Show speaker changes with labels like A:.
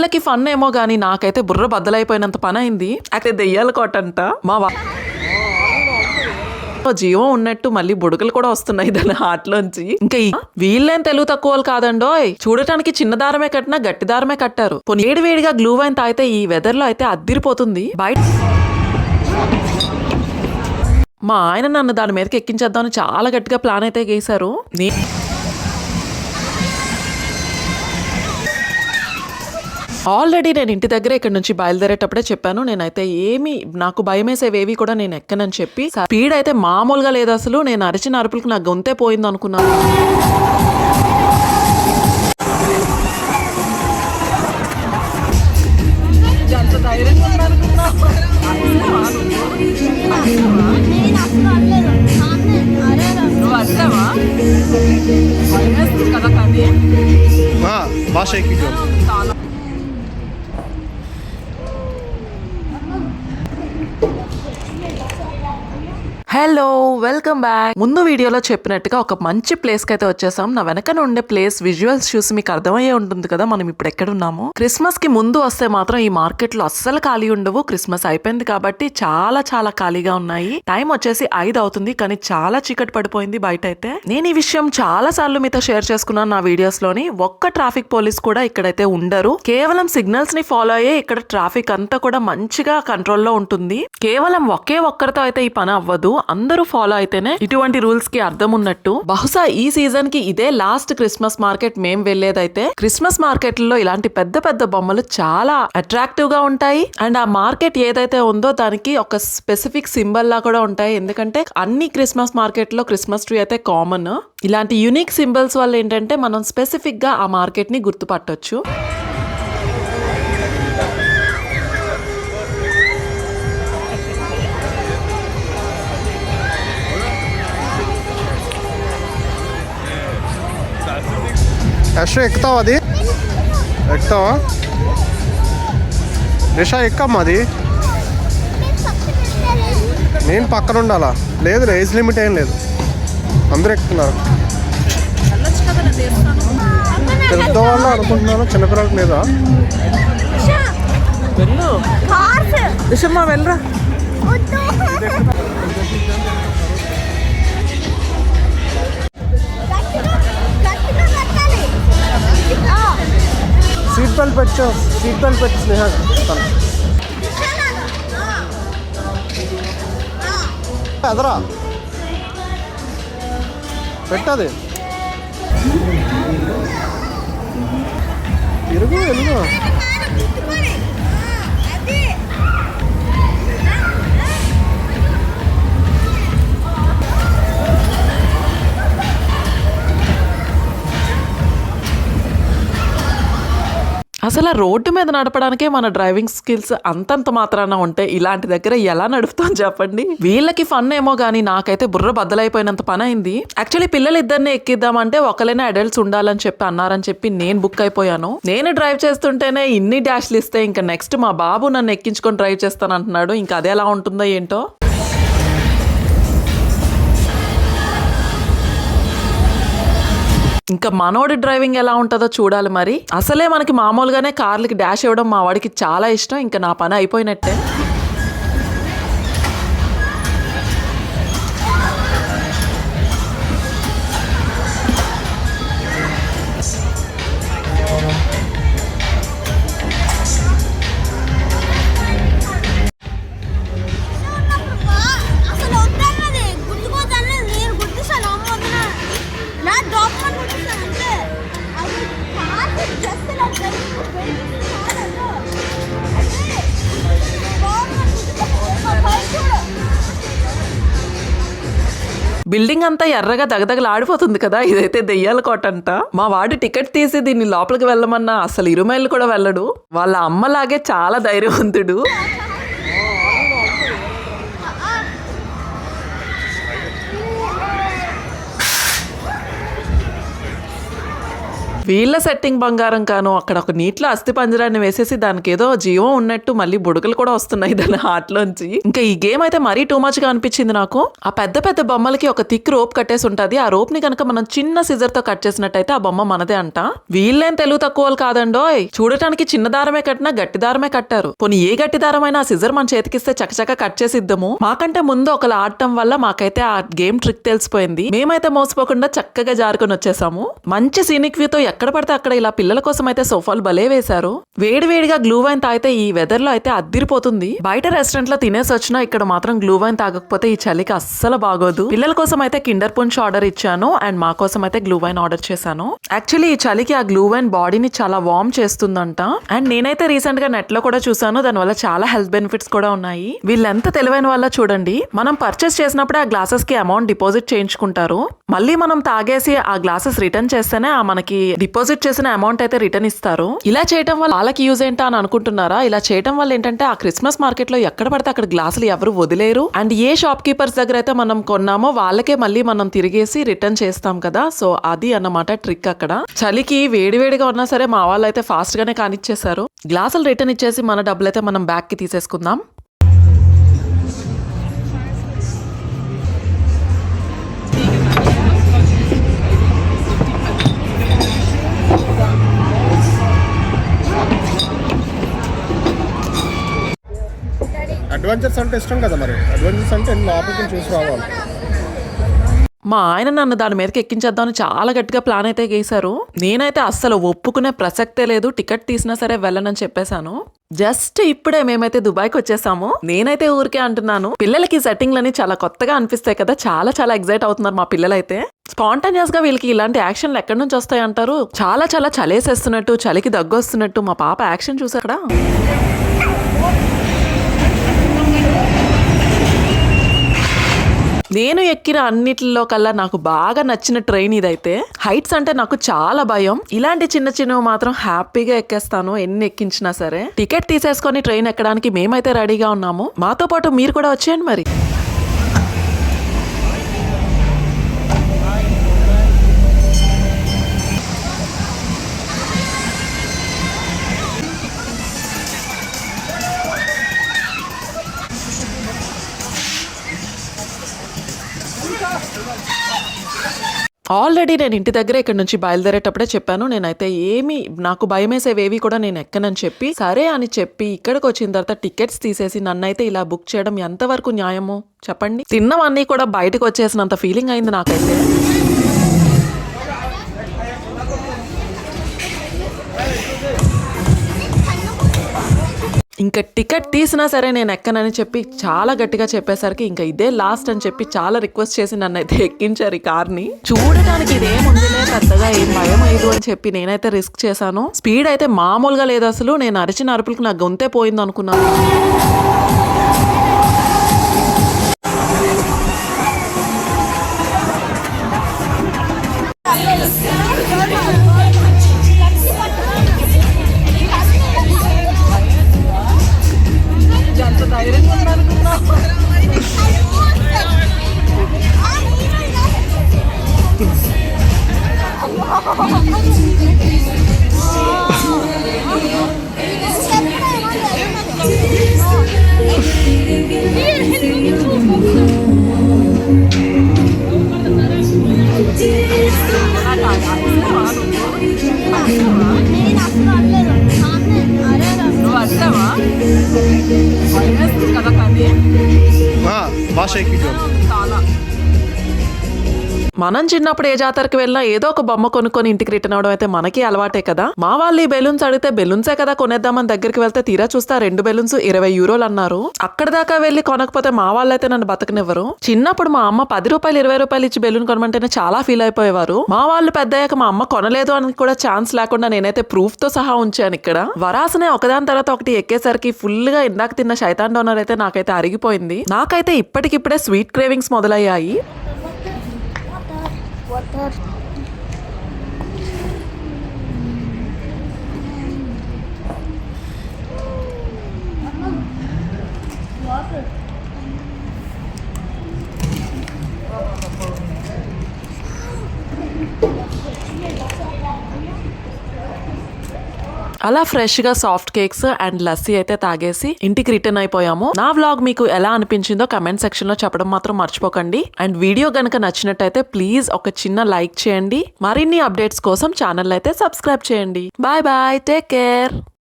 A: వాళ్ళకి ఫన్ ఏమో గానీ నాకైతే బుర్ర బద్దలైపోయినంత పని అయింది అయితే దెయ్యాల కోటంట మా వా జీవం ఉన్నట్టు మళ్ళీ బుడకలు కూడా వస్తున్నాయి దాని హాట్లోంచి ఇంకా వీళ్ళేం తెలుగు తక్కువలు కాదండోయ్ చూడటానికి చిన్న దారమే కట్టినా గట్టి దారమే కట్టారు. పోనీ వేడి వేడిగా గ్లూ వైన్ తాగితే ఈ వెదర్లో అయితే అద్దిరిపోతుంది. బయట మా ఆయన నన్ను దాని మీదకి ఎక్కించేద్దామని చాలా గట్టిగా ప్లాన్ అయితే గీశారు ఆల్రెడీ నేను ఇంటి దగ్గర ఇక్కడ నుంచి బయలుదేరేటప్పుడే చెప్పాను. నేనైతే ఏమి నాకు భయం వేసేవేవి కూడా నేను ఎక్కనని చెప్పి స్పీడ్ అయితే మామూలుగా లేదు అసలు. నేను అరిచిన అరుపులకు నా గొంతే పోయింది అనుకున్నాను.
B: నేను అసలు
A: హలో వెల్కమ్ బ్యాక్ ముందు వీడియోలో చెప్పినట్టుగా ఒక మంచి ప్లేస్కి అయితే వచ్చేసాం. నా వెనకన ఉండే ప్లేస్ విజువల్స్ చూసి మీకు అర్థమయ్యే ఉంటుంది కదా మనం ఇప్పుడు ఎక్కడ ఉన్నాము క్రిస్మస్కి ముందు వస్తే మాత్రం ఈ మార్కెట్లో అస్సలు ఖాళీ ఉండవు. క్రిస్మస్ అయిపోయింది కాబట్టి చాలా చాలా ఖాళీగా ఉన్నాయి. టైం వచ్చేసి ఐదు అవుతుంది కానీ చాలా చీకటి పడిపోయింది బయట అయితే నేను ఈ విషయం చాలా సార్లు మీతో షేర్ చేసుకున్నాను నా వీడియోస్లోని ఒక్క ట్రాఫిక్ పోలీస్ కూడా ఇక్కడైతే ఉండరు. కేవలం సిగ్నల్స్ని ఫాలో అయ్యే ఇక్కడ ట్రాఫిక్ అంతా కూడా మంచిగా కంట్రోల్లో ఉంటుంది. కేవలం ఒకే ఒక్కరితో అయితే ఈ పని అవ్వదు. అందరూ ఫాలో అయితేనే ఇటువంటి రూల్స్కి అర్థం ఉన్నట్టు. బహుశా ఈ సీజన్కి ఇదే లాస్ట్ క్రిస్మస్ మార్కెట్ మేం వెళ్ళేదైతే క్రిస్మస్ మార్కెట్లో ఇలాంటి పెద్ద పెద్ద బొమ్మలు చాలా అట్రాక్టివ్గా ఉంటాయి. అండ్ ఆ మార్కెట్ ఏదైతే ఉందో దానికి ఒక స్పెసిఫిక్ సింబల్ లా కూడా ఉంటాయి. ఎందుకంటే అన్ని క్రిస్మస్ మార్కెట్లో క్రిస్మస్ ట్రీ అయితే కామన్ ఇలాంటి యునిక్ సింబల్స్ వల్ల ఏంటంటే మనం స్పెసిఫిక్గా ఆ మార్కెట్ని గుర్తుపట్టొచ్చు.
C: యశ్వ ఎక్కుతావా అది ఎక్కుతావా రిషా ఎక్కమ్మా అది నేను పక్కన ఉండాలా లేదు ఏజ్ లిమిట్ ఏం లేదు అందరూ ఎక్కుతున్నారు పెద్దవాళ్ళు అనుకుంటున్నాను చిన్నపిల్లలకు లేదా
A: వెళ్ళు వెళ్ళరా
C: സീറ്റ് പറ്റോ സീറ്റ് പറ്റ്
B: സ്നേഹ അതറാ പെട്ടത്. ഇറങ്ങുമല്ലോ
A: అసలు రోడ్డు మీద నడపడానికే మన డ్రైవింగ్ స్కిల్స్ అంతంత మాత్రాన ఉంటే ఇలాంటి దగ్గర ఎలా నడుపుతాం చెప్పండి? వీళ్ళకి ఫన్ ఏమో గానీ నాకైతే బుర్ర బద్దలైపోయినంత పని అయింది. యాక్చువల్లీ పిల్లలు ఇద్దరిని ఎక్కిద్దామంటే ఒకలైనా అడల్ట్స్ ఉండాలని చెప్పి అన్నారని చెప్పి నేను బుక్ అయిపోయాను. నేను డ్రైవ్ చేస్తుంటేనే ఇన్ని డాష్లు ఇస్తే ఇంకా నెక్స్ట్ మా బాబు నన్ను ఎక్కించుకొని డ్రైవ్ చేస్తాను అంటున్నాడు ఇంకా అదే ఎలా ఉంటుందో ఏంటో? ఇంకా మనోడి డ్రైవింగ్ ఎలా ఉంటుందో చూడాలి మరి. అసలే మనకి మామూలుగానే కార్లకి డాష్ ఇవ్వడం మా వాడికి చాలా ఇష్టం. ఇంకా నా పని అయిపోయినట్టే. బిల్డింగ్ అంతా ఎర్రగా దగదగలాడిపోతుంది కదా ఇదైతే దెయ్యాల కోట అంట. మా వాడు టికెట్ తీసి దీన్ని లోపలికి వెళ్ళమన్నా అసలు ఇరుమైలు కూడా వెళ్ళడు. వాళ్ళ అమ్మలాగే చాలా ధైర్యవంతుడు. వీళ్ళ సెట్టింగ్ బంగారం కాను అక్కడ ఒక నీటిలో అస్థి పంజరాన్ని వేసేసి దానికి ఏదో జీవం ఉన్నట్టు మళ్ళీ బుడగలు కూడా వస్తున్నాయి దాని హార్ట్లోంచి. ఇంకా ఈ గేమ్ అయితే మరీ టూ మచ్గా అనిపించింది నాకు. ఆ పెద్ద పెద్ద బొమ్మలకి ఒక థిక్ రోప్ కట్టేసి ఉంటుంది. ఆ రోప్ని కనుక మనం చిన్న సిజర్తో కట్ చేసినట్టయితే ఆ బొమ్మ మనదే అంట. వీళ్ళేం తెలుగు తక్కువలు కాదండోయ్ చూడటానికి చిన్న దారమే కట్టినా గట్టి దారమే కట్టారు. కొన్ని ఏ గట్టి దారమైనా ఆ సిజర్ మన చేతికిస్తే చకచక కట్ చేసిద్దాము. మాకంటే ముందు ఒకలా ఆడటం వల్ల మాకైతే ఆ గేమ్ ట్రిక్ తెలిసిపోయింది. మేమైతే మోసపోకుండా చక్కగా జారుకొని వచ్చేసాము. మంచి సీనిక్ వ్యూతో ఎక్కడ పడితే అక్కడ ఇలా పిల్లల కోసం అయితే సోఫాలు భలే వేశారు. వేడివేడిగా గ్లూ వైన్ తాగితే ఈ వెదర్లో అయితే అద్దిరిపోతుంది. బయట రెస్టారెంట్లో తినేసి వచ్చినా ఇక్కడ మాత్రం గ్లూ వైన్ తాగకపోతే ఈ చలికి అస్సలు బాగోదు. పిల్లల కోసం అయితే కిండర్ పుంచ్ ఆర్డర్ ఇచ్చాను అండ్ మా కోసం అయితే గ్లూ వైన్ ఆర్డర్ చేశాను. యాక్చువల్లీ ఈ చలికి ఆ గ్లూ వైన్ బాడీని చాలా వార్మ్ చేస్తుందంట. అండ్ నేనైతే రీసెంట్గా నెట్లో కూడా చూసాను దానివల్ల చాలా హెల్త్ బెనిఫిట్స్ కూడా ఉన్నాయి. వీళ్ళెంత తెలివైన వాళ్ళ చూడండి. మనం పర్చేస్ చేసినప్పుడే ఆ గ్లాసెస్కి అమౌంట్ డిపాజిట్ చేయించుకుంటారు. మళ్ళీ మనం తాగేసి ఆ గ్లాసెస్ రిటర్న్ చేస్తేనే ఆ మనకి డిపాజిట్ చేసిన అమౌంట్ అయితే రిటర్న్ ఇస్తారు. ఇలా చేయడం వల్ల వాళ్ళకి యూజ్ ఏంటా అని అనుకుంటున్నారా? ఇలా చేయడం వల్ల ఏంటంటే ఆ క్రిస్మస్ మార్కెట్లో ఎక్కడ పడితే అక్కడ గ్లాసులు ఎవరు వదిలేరు. అండ్ ఏ షాప్ కీపర్స్ దగ్గర అయితే మనం కొన్నామో వాళ్ళకే మళ్ళీ మనం తిరిగేసి రిటర్న్ చేస్తాం కదా. సో అది అన్నమాట ట్రిక్ అక్కడ. చలికి వేడివేడిగా ఉన్నా సరే మా వాళ్ళు అయితే ఫాస్ట్ గానే కానిచ్చేసారు గ్లాసులు రిటర్న్ ఇచ్చేసి మన డబ్బులు అయితే మనం బ్యాక్కి తీసేసుకుందాం.
C: అడ్వెంచర్స్ అంటే ఇష్టం కదా మరి? అడ్వెంచర్స్ అంటే లోపలికి చూసి రావాలి.
A: మా ఆయన నన్ను దాని మీదకి ఎక్కించేద్దామని చాలా గట్టిగా ప్లాన్ అయితే గీశారు నేనైతే అస్సలు ఒప్పుకునే ప్రసక్తే లేదు. టికెట్ తీసినా సరే వెళ్ళనని చెప్పేశాను. జస్ట్ ఇప్పుడే మేమైతే దుబాయ్కి వచ్చేసాము. నేనైతే ఊరికే అంటున్నాను పిల్లలకి సెట్టింగ్లని చాలా కొత్తగా అనిపిస్తాయి కదా చాలా చాలా ఎగ్జైట్ అవుతున్నారు మా పిల్లలైతే. స్పాంటానియస్గా వీళ్ళకి ఇలాంటి యాక్షన్లు ఎక్కడి నుంచి వస్తాయి అంటారు? చాలా చాలా చలేసేస్తున్నట్టు చలికి దగ్గు వస్తున్నట్టు మా పాప యాక్షన్ చూసారా నేను ఎక్కిన అన్నిటిలో కల్లా నాకు బాగా నచ్చిన ట్రైన్ ఇదైతే. హైట్స్ అంటే నాకు చాలా భయం. ఇలాంటి చిన్న చిన్నవి మాత్రం హ్యాపీగా ఎక్కేస్తాను ఎన్ని ఎక్కించినా సరే. టికెట్ తీసేసుకొని ట్రైన్ ఎక్కడానికి మేమైతే రెడీగా ఉన్నాము మాతో పాటు మీరు కూడా వచ్చేయండి మరి. ఆల్రెడీ నేను ఇంటి దగ్గర ఇక్కడ నుంచి బయలుదేరేటప్పుడే చెప్పాను. నేనైతే ఏమి నాకు భయమేసేవేవి కూడా నేను ఎక్కనని చెప్పి సరే అని చెప్పి ఇక్కడికి వచ్చిన తర్వాత టికెట్స్ తీసేసి నన్నైతే ఇలా బుక్ చేయడం ఎంతవరకు న్యాయమో చెప్పండి. తిన్నవన్నీ కూడా బయటకు వచ్చేసినంత ఫీలింగ్ అయింది నాకైతే. ఇంకా టికెట్ తీసినా సరే నేను ఎక్కనని చెప్పి చాలా గట్టిగా చెప్పేసరికి ఇంకా ఇదే లాస్ట్ అని చెప్పి చాలా రిక్వెస్ట్ చేసి నన్ను అయితే ఎక్కించారు ఈ కార్ని చూడటానికి ఇదేముందిలే పెద్దగా ఏం భయం అయ్యదు అని చెప్పి నేనైతే రిస్క్ చేశాను. స్పీడ్ అయితే మామూలుగా లేదు అసలు. నేను అరిచిన అరుపులకు నా గొంతే పోయింది అనుకున్నాను
C: భాష ఎక్కి
A: మనం చిన్నప్పుడు ఏ జాతరకి వెళ్ళినా ఏదో ఒక బొమ్మ కొనుక్కొని ఇంటికి రిటర్న్ అవడం అయితే మనకి అలవాటే కదా? మా వాళ్ళు ఈ బెలూన్స్ అడిగితే బెలూన్సే కదా కొనేద్దామని దగ్గరికి వెళ్తే తీరా చూస్తే రెండు బెలూన్స్ ఇరవై యూరోలు అన్నారు. అక్కడ దాకా వెళ్ళి కొనకపోతే మా వాళ్ళు అయితే నన్ను బతకనివ్వరు. చిన్నప్పుడు మా అమ్మ పది రూపాయలు ఇరవై రూపాయలు ఇచ్చి బెలూన్ కొనమంటేనే చాలా ఫీల్ అయిపోయేవారు. మా వాళ్ళు పెద్దయ్యాక మా అమ్మ కొనలేదు అని కూడా ఛాన్స్ లేకుండా నేనైతే ప్రూఫ్తో సహా ఉంచాను ఇక్కడ. వరాసనే ఒకదాని తర్వాత ఒకటి ఎక్కేసరికి ఫుల్గా ఇందాక తిన్న శైతాన్ డోనర్ అయితే నాకైతే అరిగిపోయింది. నాకైతే ఇప్పటికిప్పుడే స్వీట్ క్రేవింగ్స్ మొదలయ్యాయి.
B: Sorti.
A: అలా ఫ్రెష్గా సాఫ్ట్ కేక్స్ అండ్ లస్సీ అయితే తాగేసి ఇంటికి రిటర్న్ అయిపోయాము. నా వ్లాగ్ మీకు ఎలా అనిపించిందో కమెంట్ సెక్షన్లో చెప్పడం మాత్రం మర్చిపోకండి. అండ్ వీడియో గనక నచ్చినట్టయితే ప్లీజ్ ఒక చిన్న లైక్ చేయండి. మరిన్ని అప్డేట్స్ కోసం ఛానల్ అయితే సబ్స్క్రైబ్ చేయండి. Bye bye. Take care.